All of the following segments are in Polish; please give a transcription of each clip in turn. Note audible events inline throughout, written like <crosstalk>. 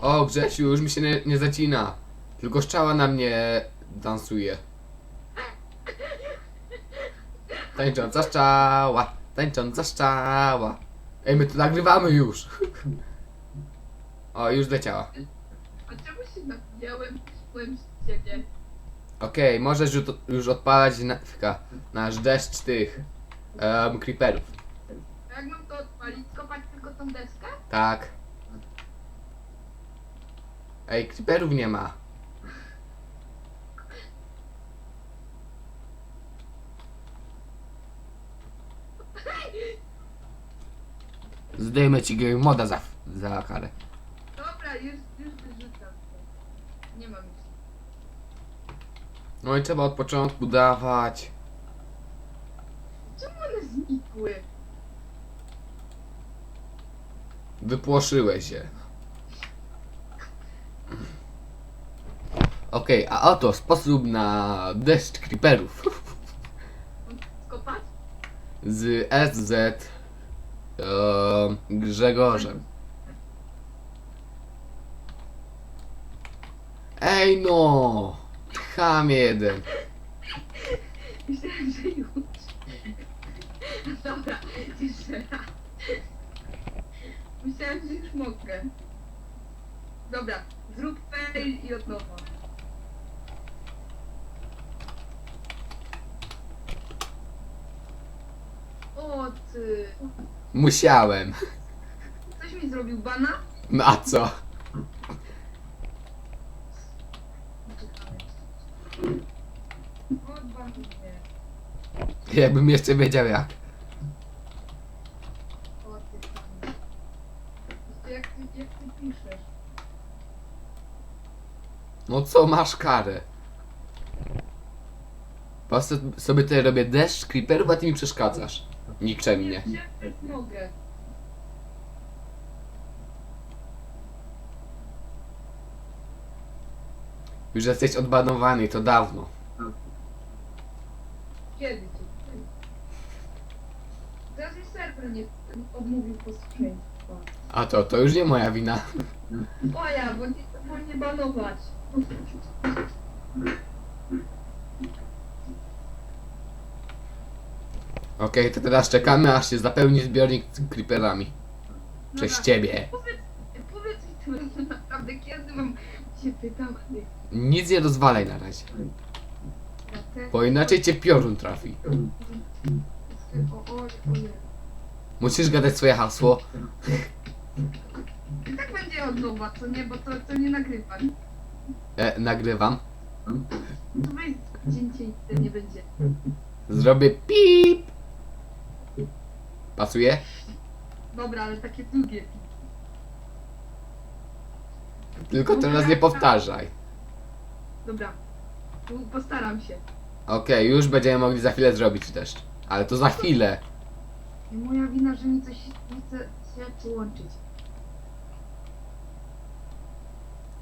O, Grzesiu, już mi się nie, nie zacina. Tylko szczała na mnie dansuje. Tańcząca szczała, tańcząca szczała. Ej, my to nagrywamy już. O, już leciała. A czemu się napijałem? Byłem z ciebie. Okej, możesz już, już odpalać na, nasz deszcz tych um, creeperów. Jak mam to odpalić? Skopać tylko tą deskę? Tak. Ej, creeperów nie ma. Zdejmę ci game moda za, za karę. Dobra, już, już wyrzucam. Nie mam już. No i trzeba od początku dawać. Czemu one znikły? Wypłoszyłeś się. Okej, a oto sposób na deszcz creeperów. Skopać? Z SZ e, Grzegorzem. Ej no! Cham jeden. Myślałem, że już. Dobra, jeszcze raz. Myślałem, że już mogę. Dobra, zrób fail i od nowa. O ty. Musiałem. Ktoś mi zrobił bana? No a co? Odban mnie. Jakbym jeszcze wiedział jak. O ty tam. Jak ty, jak ty piszesz? No co masz karę? Po prostu sobie tutaj robię deszcz creeperów, a ty mi przeszkadzasz. Nikczemnie. Nie, nie mogę. Już jesteś odbanowany, to dawno. Kiedy ci? Teraz mi serwer nie odmówił posłuszeństwa. A to, to już nie moja wina. O ja, bo nie, bo nie banować. Okej, to teraz czekamy, aż się zapełni zbiornik z creeperami. Przez Dobra, ciebie. Powiedz, powiedz mi to <laughs> naprawdę, kiedy mam się pytam, a ty... Nic nie rozwalaj na razie. Te- Bo inaczej cię piorun trafi. O, o, o, nie. Musisz gadać swoje hasło. I tak będzie od nowa, co nie, bo to, to nie nagrywam. E, nagrywam. To weź dzień dzień nie będzie. Zrobię pip. Pasuje? Dobra, ale takie długie. Tylko teraz nie powtarzaj. Dobra, postaram się. Okej, już będziemy mogli za chwilę zrobić deszcz. Ale to za chwilę. Nie moja wina, że mi coś nie chce się przyłączyć.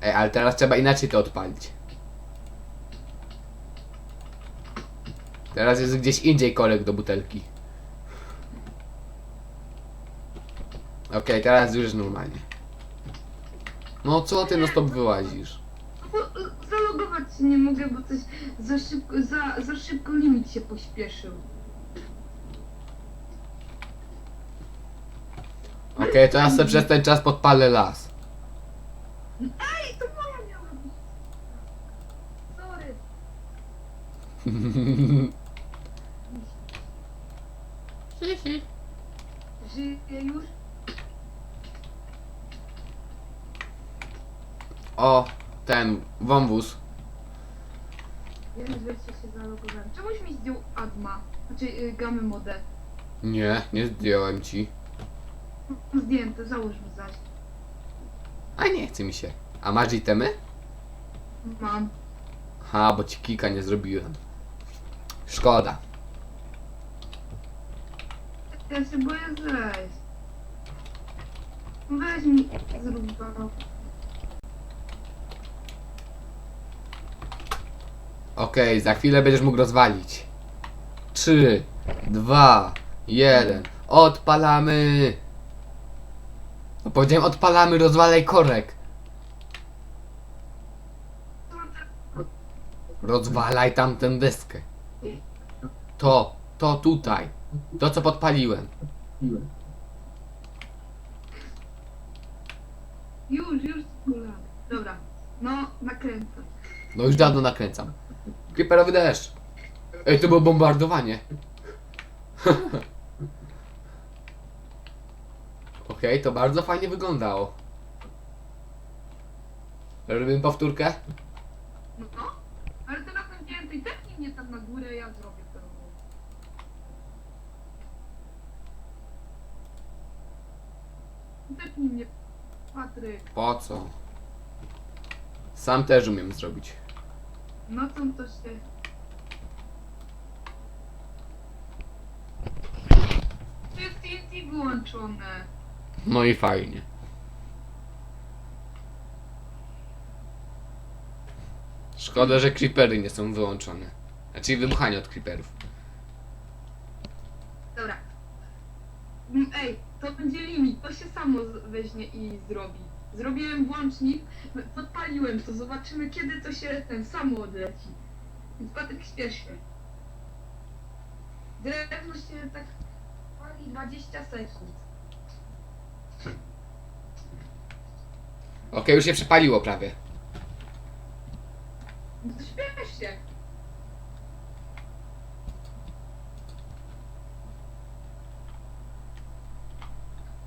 Ej, ale teraz trzeba inaczej to odpalić. Teraz jest gdzieś indziej korek do butelki. Okej, teraz już normalnie. No co ty no stop wyłazisz? No zalogować się nie mogę, bo coś za szybko, za, za szybko limit się pośpieszył. Okej, to ja sobie przez ten czas podpalę las. Ej, to moja miała być. Sorry. <laughs> Żyję już? O, ten wąwóz. Jeden się zalogowałem. Czemuś mi zdjął Adma? Znaczy y, gamę modę. Nie, nie zdjąłem ci. Zdjęte, załóż mi zaś. A nie chce mi się. A masz itemy? Mam. Ha, bo ci kika nie zrobiłem. Szkoda. Ja się boję zejść. Weź mi zrób to. Okej, za chwilę będziesz mógł rozwalić. 3, 2, 1. Odpalamy! No powiedziałem odpalamy, rozwalaj korek. Rozwalaj tamtą deskę. To, to tutaj. To co podpaliłem. Już, już. Dobra, no nakręcam. No już dawno nakręcam. Creeperowy deszcz. Ej, to było bombardowanie. <laughs> Okej, to bardzo fajnie wyglądało. Robimy powtórkę? No, ale teraz tam więcej. Tepnij mnie tam na górę, ja zrobię to. Tepnij mnie, Patryk. Po co? Sam też umiem zrobić. No co to się... Tu jest TNT wyłączone. No i fajnie. Szkoda, że creepery nie są wyłączone. Znaczy wybuchanie od creeperów. Dobra. Mm, Ej, to będzie limit, to się samo z- weźmie i zrobi. Zrobiłem włącznik, podpaliłem to, zobaczymy kiedy to się ten samo odleci. Więc Patryk śpiesz się. Drewno się tak pali 20 sekund. Okej, już się przepaliło prawie. No to śpiesz się.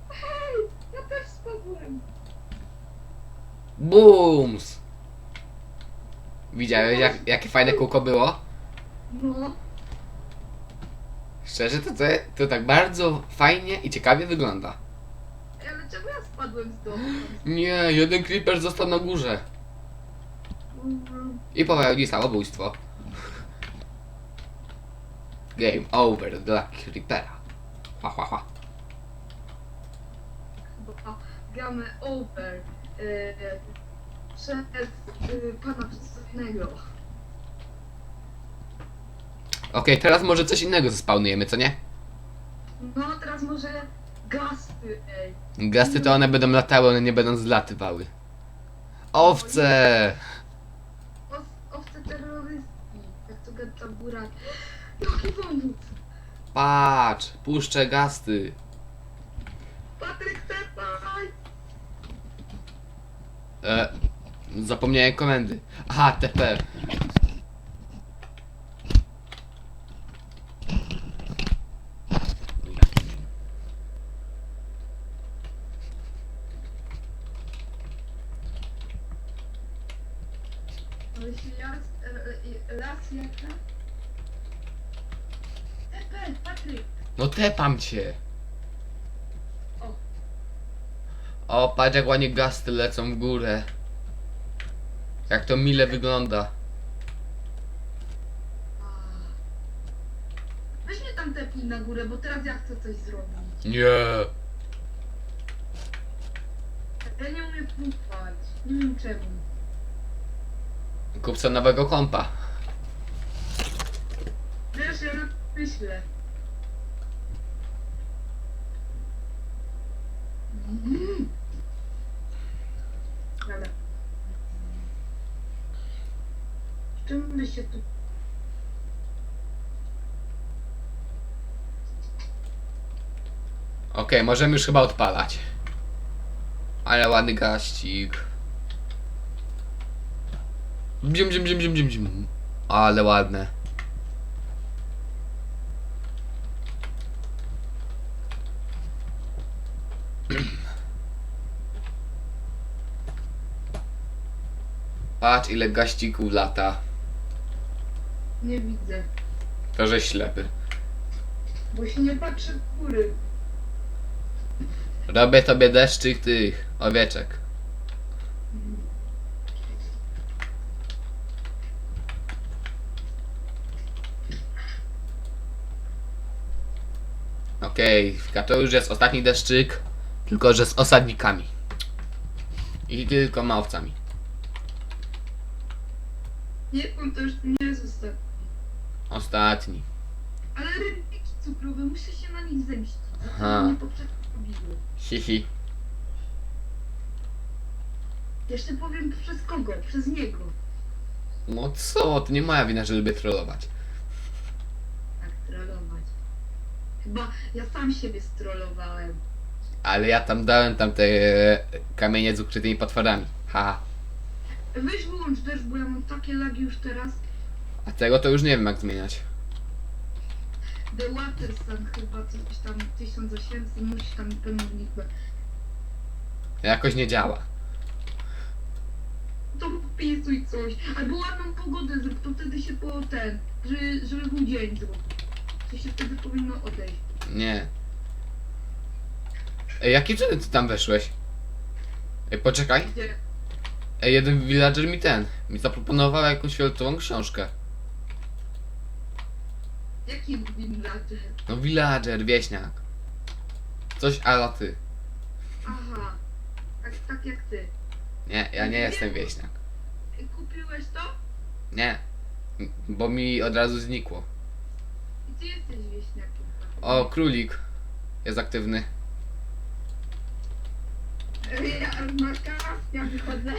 Hej, ja też spadłem. Booms! Widziałeś jak, jakie fajne kółko było? No. Szczerze to, to, to tak bardzo fajnie i ciekawie wygląda. Ale czemu ja spadłem z domu? Nie, jeden creeper został na górze. Mhm. I popełnił samobójstwo. Game over dla creepera. Ha, ha, ha. Chyba gramy over yy, przez yy, pana przedstawionego. Okej, teraz może coś innego zespawnujemy, co nie? No teraz może gasty, ej. Gasty to one będą latały, one nie będą zlatywały. Owce! Owce terrorystki, jak to gada góra. Jaki wąwód! Patrz, puszczę gasty. Patryk tepaj! E, zapomniałem komendy. Aha, TP. Ale jeśli raz, e, e, jaka? Patryk! No tepam cię. O. O, patrz jak ładnie gasty lecą w górę. Jak to mile wygląda. Weź mnie tam tepnij na górę, bo teraz ja chcę coś zrobić. Nie. Ja nie umiem pływać. Nie wiem czemu. Kup sobie nowego kompa. Wiesz, ja myślę. Mm. Dobra. Czym by się tu... Okej, możemy już chyba odpalać. Ale ładny gaścik. Bzim, bzim, bzim, bzim, bzim, bzim. Ale ładne. Patrz ile gaścików lata. Nie widzę. To, że ślepy. Bo się nie patrzy w góry. Robię tobie deszczyk tych owieczek. Okej, okay, to już jest ostatni deszczyk, tylko że z osadnikami. I tylko małpcami. Nie, on to już nie jest ostatni. Ostatni. Ale rybki cukrowe, muszę się na nich zemścić. Aha. Robiły. Hihi. Jeszcze powiem przez kogo? Przez niego. No co, to nie moja wina, że lubię trollować. Tak, trollować. Chyba ja sam siebie strollowałem. Ale ja tam dałem tam te kamienie z ukrytymi potworami. Haha. Weź wyłącz też, bo ja mam takie lagi już teraz. A tego to już nie wiem jak zmieniać. The Watersun chyba coś tam 1800 musi tam pewną liczbę. Jakoś nie działa. To wpisuj coś. Albo ładną pogodę zrób, to wtedy się po ten, że, żeby był dzień zrób. To się wtedy powinno odejść. Nie. Ej, jakim cudem ty tam weszłeś? Ej, poczekaj. Gdzie? Ej, jeden villager mi ten. Mi zaproponował jakąś fioletową książkę. Jaki villager? No villager, wieśniak. Coś ala ty. Aha. Tak, tak jak ty. Nie, ja nie jestem wieśniak. Kupiłeś to? Nie. Bo mi od razu znikło. I ty jesteś wieśniakiem. O, królik. Jest aktywny. Ja, Marka, ja wychodzę.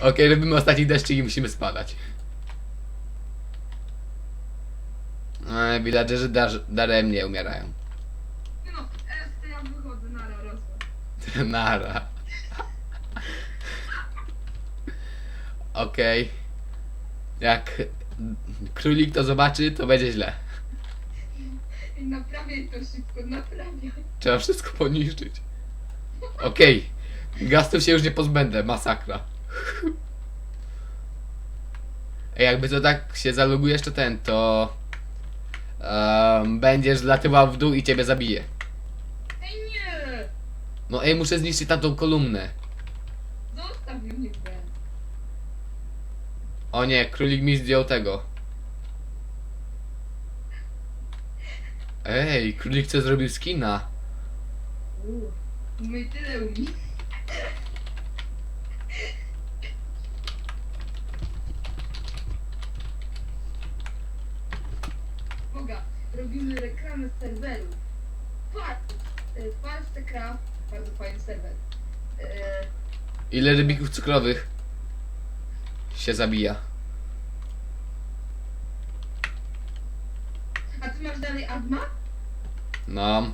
<laughs> Okej, robimy ostatni deszczyk i musimy spadać. Eee, villagerzy dar daremnie umierają. No, S, to ja wychodzę, nara, rosła. <laughs> Nara. Okej. Jak królik to zobaczy, to będzie źle. I naprawiaj to szybko, naprawiaj. Trzeba wszystko poniszczyć. Okej. Gastów się już nie pozbędę, masakra. Ej, jakby to tak się zalogujesz, to ten, to... em, będziesz latywał w dół i ciebie zabije. Ej, nie! No ej, muszę zniszczyć tamtą kolumnę. Zostaw niech będzie. O nie, królik mi zdjął tego. Ej, królik co zrobił skina. Uuu, My tyle umie. Boga, robimy reklamę serweru. Patrz, Parsy Craft, bardzo fajny serwer. E, Ile rybików cukrowych się zabija? A ty masz dalej Adma? No,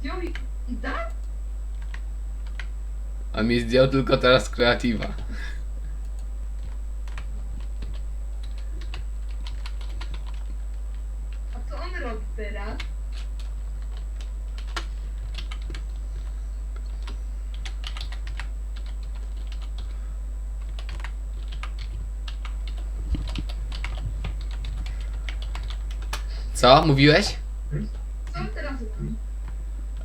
Zdjął i, i da? a mi zdjął tylko teraz kreatywa. A co on robi teraz? Co? Mówiłeś? Co teraz?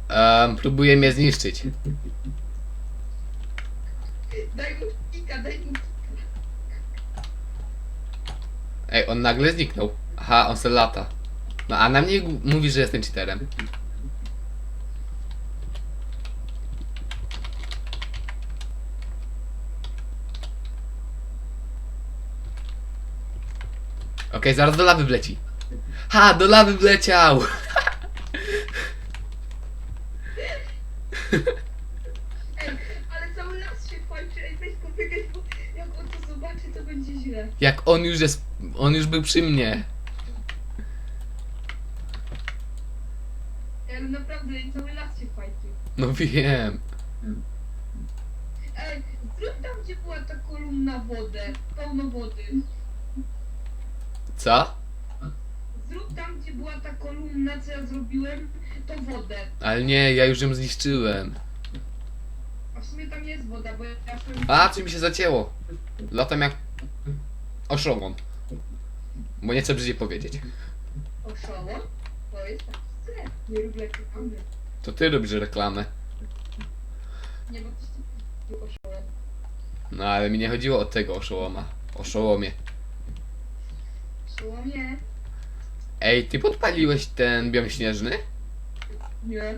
Um, próbuje mnie zniszczyć. Daj mu kika, daj mu kika. Ej, on nagle zniknął. Aha, on se lata. No a na mnie mówi, że jestem cheaterem. Okej, zaraz do lawy wleci. Ha, do lawy wleciał! Ej, ale cały las się kończy, ej weź bo jak on to zobaczy, to będzie źle. Jak on już jest... On już był przy mnie. Ej, ale naprawdę cały las się kończy. No wiem. Ej, zrób tam, gdzie była ta kolumna wodę, pełno wody. Co? Zrób tam, gdzie była ta kolumna, co ja zrobiłem, to wodę. Ale nie, ja już ją zniszczyłem. A w sumie tam jest woda, bo ja. A, coś mi się zacięło. Latam jak oszołom. Bo nie chcę brzydziej powiedzieć. Oszoło? To jest taki sklep, nie lubię reklamy. To ty robisz reklamę. Nie, bo coś ty oszołem. No ale mi nie chodziło o tego oszołoma. Oszołomie. Oszołomie? Ej, ty podpaliłeś ten biom śnieżny? Nie,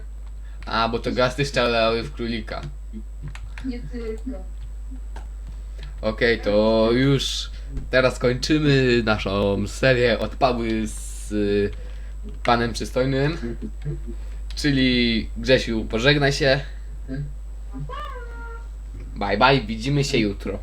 A, bo to gasty szczelały w królika. nie tylko. Okej, to już teraz kończymy naszą serię odpały z y, panem przystojnym. Czyli Grzesiu, pożegnaj się. Bye bye, widzimy się jutro.